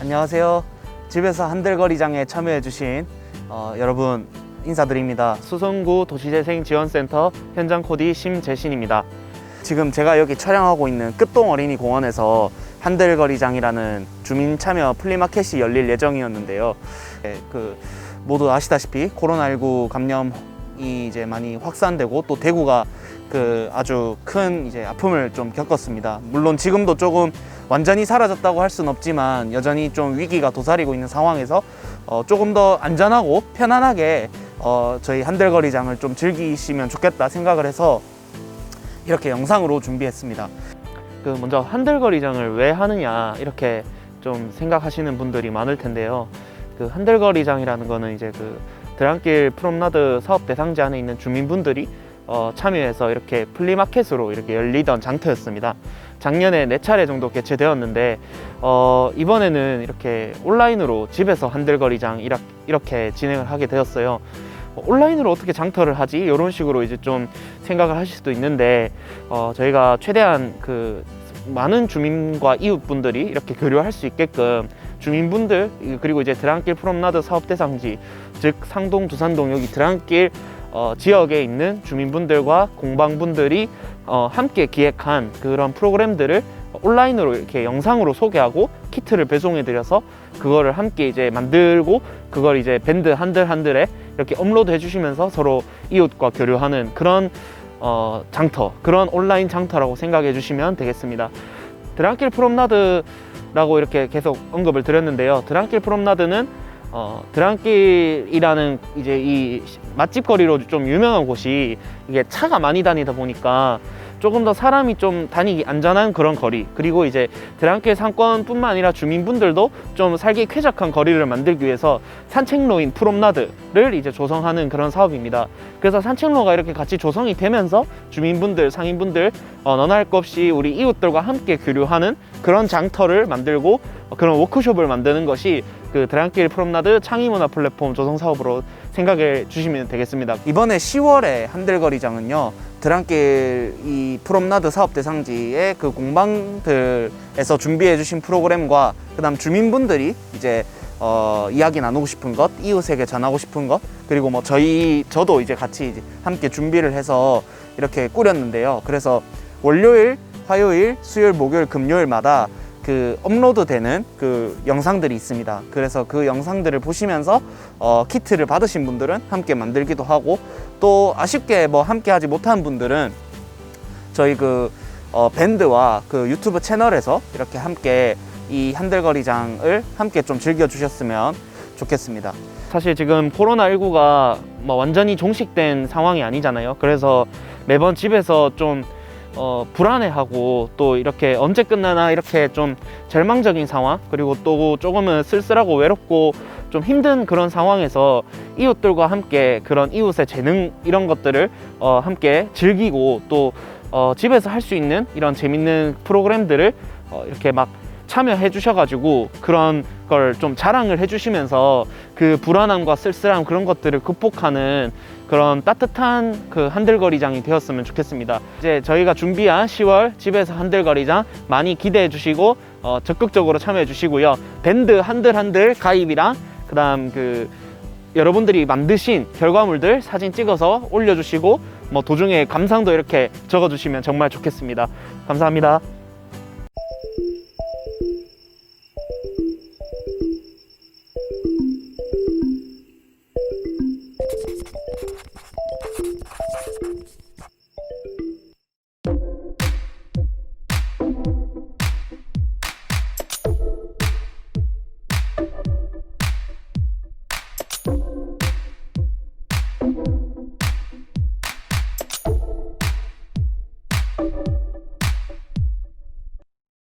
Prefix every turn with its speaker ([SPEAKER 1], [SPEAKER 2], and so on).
[SPEAKER 1] 안녕하세요. 집에서 한들거리장에 참여해주신 어, 여러분 인사드립니다. 수성구 도시재생지원센터 현장 코디 심재신입니다. 지금 제가 여기 촬영하고 있는 끝동 어린이 공원에서 한들거리장이라는 주민 참여 플리마켓이 열릴 예정이었는데요. 네, 그 모두 아시다시피 코로나19 감염이 이제 많이 확산되고 또 대구가 그 아주 큰 이제 아픔을 좀 겪었습니다. 물론 지금도 조금 완전히 사라졌다고 할 수는 없지만 여전히 좀 위기가 도사리고 있는 상황에서 어, 조금 더 안전하고 편안하게 어, 저희 한들거리장을 좀 즐기시면 좋겠다 생각을 해서 이렇게 영상으로 준비했습니다. 그 먼저 한들거리장을 왜 하느냐 이렇게 좀 생각하시는 분들이 많을 텐데요. 그 한들거리장이라는 거는 이제 그 드랑길 프롬나드 사업 대상지 안에 있는 주민분들이 어, 참여해서 이렇게 플리마켓으로 이렇게 열리던 장터였습니다. 작년에 네 차례 정도 개최되었는데 어, 이번에는 이렇게 온라인으로 집에서 한들거리장 이렇게 진행을 하게 되었어요. 어, 온라인으로 어떻게 장터를 하지? 이런 식으로 이제 좀 생각을 하실 수도 있는데 어, 저희가 최대한 그 많은 주민과 이웃분들이 이렇게 교류할 수 있게끔 주민분들 그리고 이제 드랑길 프롬나드 사업 대상지 즉 상동 두산동 여기 드랑길 어, 지역에 있는 주민분들과 공방분들이 어, 함께 기획한 그런 프로그램들을 온라인으로 이렇게 영상으로 소개하고 키트를 배송해 드려서 그거를 함께 이제 만들고 그걸 이제 밴드 한들 한들에 이렇게 업로드 해주시면서 서로 이웃과 교류하는 그런 어, 장터 그런 온라인 장터라고 생각해 주시면 되겠습니다. 드랑길 프롬나드라고 이렇게 계속 언급을 드렸는데요. 드랑길 프롬나드는 어, 드랑길이라는 이제 이 맛집 거리로 좀 유명한 곳이 이게 차가 많이 다니다 보니까 조금 더 사람이 좀 다니기 안전한 그런 거리 그리고 이제 드랑길 상권뿐만 아니라 주민분들도 좀 살기 쾌적한 거리를 만들기 위해서 산책로인 프롬나드를 이제 조성하는 그런 사업입니다. 그래서 산책로가 이렇게 같이 조성이 되면서 주민분들, 상인분들 어, 너나 할 것 없이 우리 이웃들과 함께 교류하는 그런 장터를 만들고 어, 그런 워크숍을 만드는 것이 그 드랑길 프롬나드 창의문화 플랫폼 조성 사업으로 생각해 주시면 되겠습니다. 이번에 10월에 한들거리장은요. 드랑길 이 프롬나드 사업 대상지의 그 공방들에서 준비해 주신 프로그램과 그다음 주민분들이 이제 어, 이야기 나누고 싶은 것, 이웃에게 전하고 싶은 것, 그리고 뭐 저희 저도 이제 같이 이제 함께 준비를 해서 이렇게 꾸렸는데요. 그래서 월요일, 화요일, 수요일, 목요일, 금요일마다 그 업로드되는 그 영상들이 있습니다. 그래서 그 영상들을 보시면서 어, 키트를 받으신 분들은 함께 만들기도 하고 또 아쉽게 뭐 함께 하지 못한 분들은 저희 그 어, 밴드와 그 유튜브 채널에서 이렇게 함께 이 한들거리장을 함께 좀 즐겨 주셨으면 좋겠습니다. 사실 지금 코로나19가 뭐 완전히 종식된 상황이 아니잖아요. 그래서 매번 집에서 좀 어, 불안해하고 또 이렇게 언제 끝나나 이렇게 좀 절망적인 상황 그리고 또 조금은 쓸쓸하고 외롭고 좀 힘든 그런 상황에서 이웃들과 함께 그런 이웃의 재능 이런 것들을 어, 함께 즐기고 또 어, 집에서 할 수 있는 이런 재밌는 프로그램들을 어, 이렇게 막 참여해 주셔가지고 그런 걸 좀 자랑을 해주시면서 그 불안함과 쓸쓸함 그런 것들을 극복하는 그런 따뜻한 그 한들거리장이 되었으면 좋겠습니다. 이제 저희가 준비한 10월 집에서 한들거리장 많이 기대해 주시고 어, 적극적으로 참여해 주시고요. 밴드 한들한들 가입이랑 그다음 그 여러분들이 만드신 결과물들 사진 찍어서 올려주시고 뭐 도중에 감상도 이렇게 적어주시면 정말 좋겠습니다. 감사합니다.